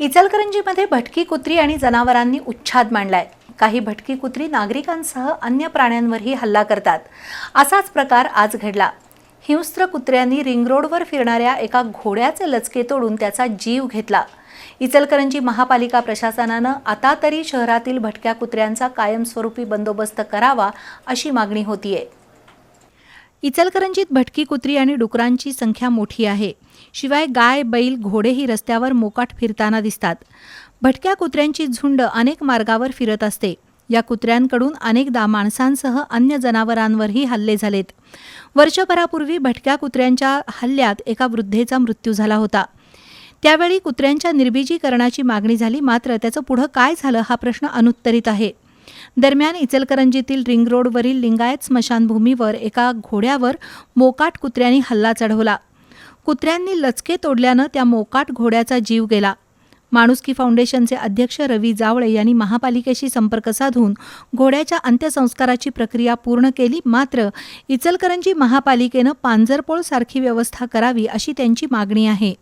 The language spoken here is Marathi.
इचलकरंजीमध्ये भटकी कुत्री आणि जनावरांनी उच्छाद मांडलाय. काही भटकी कुत्री नागरिकांसह अन्य प्राण्यांवरही हल्ला करतात. असाच प्रकार आज घडला. हिंस्त्र कुत्र्यांनी रिंग रोडवर फिरणाऱ्या एका घोड्याचे लचके तोडून त्याचा जीव घेतला. इचलकरंजी महापालिका प्रशासनानं आता तरी शहरातील भटक्या कुत्र्यांचा कायमस्वरूपी बंदोबस्त करावा अशी मागणी होतीये. इचलकरंजीत भटकी कुत्री आणि डुकरांची संख्या मोठी आहे. शिवाय गाय बैल घोडेही रस्त्यावर मोकाट फिरताना दिसतात. भटक्या कुत्र्यांची झुंड अनेक मार्गावर फिरत असते. या कुत्र्यांकडून अनेकदा माणसांसह अन्य जनावरांवरही हल्ले झालेत. वर्षभरापूर्वी भटक्या कुत्र्यांच्या हल्ल्यात एका वृद्धेचा मृत्यू झाला होता. त्यावेळी कुत्र्यांच्या निर्बीजीकरणाची मागणी झाली मात्र त्याचं पुढं काय झालं हा प्रश्न अनुत्तरित आहे. दरम्यान इचलकरंजीतील रिंग रोडवरील लिंगायत स्मशानभूमीवर एका घोड्यावर मोकाट कुत्र्यांनी हल्ला चढवला. कुत्र्यांनी लचके तोडल्यानं त्या मोकाट घोड्याचा जीव गेला. माणुसकी फाउंडेशनचे अध्यक्ष रवी जावळे यांनी महापालिकेशी संपर्क साधून घोड्याच्या अंत्यसंस्काराची प्रक्रिया पूर्ण केली. मात्र इचलकरंजी महापालिकेनं पांजरपोळसारखी व्यवस्था करावी अशी त्यांची मागणी आहे.